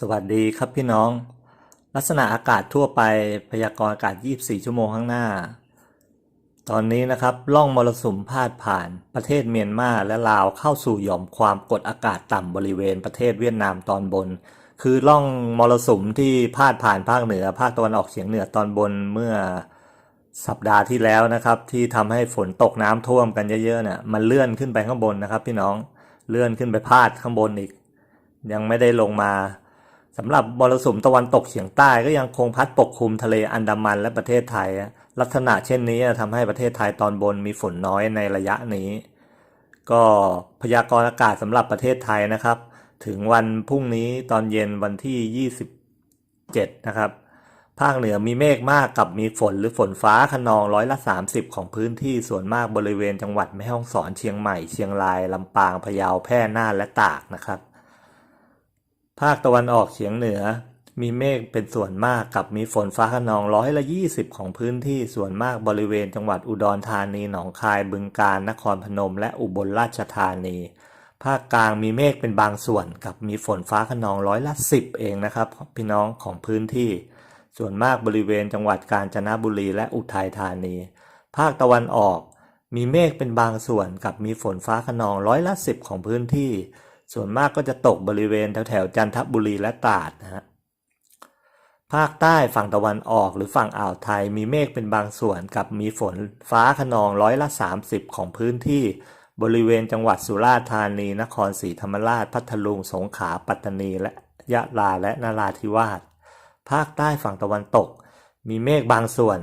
สวัสดีครับพี่น้อง ลักษณะอากาศทั่วไปพยากรณ์อากาศ 24 ชั่วโมงข้างหน้า ตอนนี้นะครับล่องมรสุมพาดผ่านประเทศเมียนมาและลาวเข้าสู่หย่อมความกดอากาศต่ำบริเวณประเทศเวียดนามตอนบน คือล่องมรสุมที่พาดผ่านภาคเหนือภาคตะวันออกเฉียงเหนือตอนบนเมื่อสัปดาห์ที่แล้วนะครับ ที่ทำให้ฝนตกน้ำท่วมกันเยอะๆเนี่ยมันเลื่อนขึ้นไปข้างบนนะครับ พี่น้องเลื่อนขึ้นไปพาดข้างบนอีก ยังไม่ได้ลงมา สำหรับมรสุมตะวันตกเฉียงใต้ก็ยังคงพัดปกคลุมทะเลอันดามันและประเทศไทย ลักษณะเช่นนี้ทำให้ประเทศไทยตอนบนมีฝนน้อยในระยะนี้ ก็พยากรณ์อากาศสำหรับประเทศไทยนะครับ ถึงวันพรุ่งนี้ตอนเย็นวันที่ 27 นะครับ ภาคเหนือมีเมฆมากกับมีฝนหรือฝนฟ้าขนองร้อยละ 30 ของพื้นที่ส่วนมากบริเวณจังหวัดแม่ฮ่องสอนเชียงใหม่เชียงรายลำปางพะเยาแพร่น่านและตากนะครับ ภาคตะวันออกเฉียงเหนือ มีเมฆเป็นส่วนมากกับมีฝนฟ้าขนองร้อยละ20ของพื้นที่ส่วนมากบริเวณจังหวัดอุดรธานีหนองคายบึงกาฬนครพนม และอุบลราชธานี ภาคกลางมีเมฆเป็นบางส่วนกับมีฝนฟ้าขนองร้อยละ10เองนะครับ พี่น้องของพื้นที่ ส่วนมากบริเวณจังหวัดกาญจนบุรีและอุทัยธานี ภาคตะวันออกมีเมฆเป็นบางส่วนกับมีฝนฟ้าขนองร้อยละ10ของพื้นที่ ส่วนมากก็จะตกบริเวณแถวแถวๆจันทบุรีและตราดนะฮะภาคใต้ฝั่งตะวันออกหรือฝั่งอ่าวไทยมีเมฆเป็นบางส่วนกับมีฝนฟ้าขนองร้อยละ 30 ของพื้นที่บริเวณจังหวัดสุราษฎร์ธานี นครศรีธรรมราช พัทลุง สงขลา ปัตตานี และยะลา และนราธิวาส ภาคใต้ฝั่งตะวันตก มีเมฆบางส่วน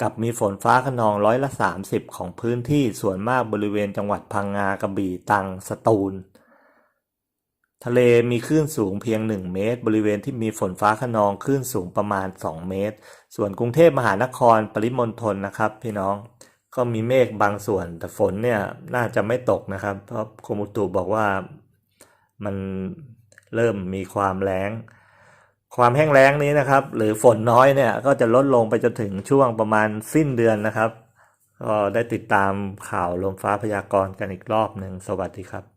กับมีฝนฟ้าขนองร้อยละ 30 ของพื้นที่ส่วนมากบริเวณจังหวัดพังงากระบี่ ตรัง สตูล ทะเลมีคลื่นสูงเพียง 1 เมตร บริเวณที่มีฝนฟ้าขนองคลื่นสูงประมาณ 2 เมตร ส่วนกรุงเทพมหานครปริมณฑลนะครับ พี่น้องก็มีเมฆบางส่วน แต่ฝนเนี่ยน่าจะไม่ตกนะครับ เพราะกรมอุตุบอกว่ามันเริ่มมีความแล้งความแห้งแล้งนี้นะครับ หรือฝนน้อยเนี่ยก็จะลดลงไปจนถึงช่วงประมาณสิ้นเดือนนะครับ ก็ได้ติดตามข่าวลมฟ้าพยากรณ์กันอีกรอบหนึ่งสวัสดีครับ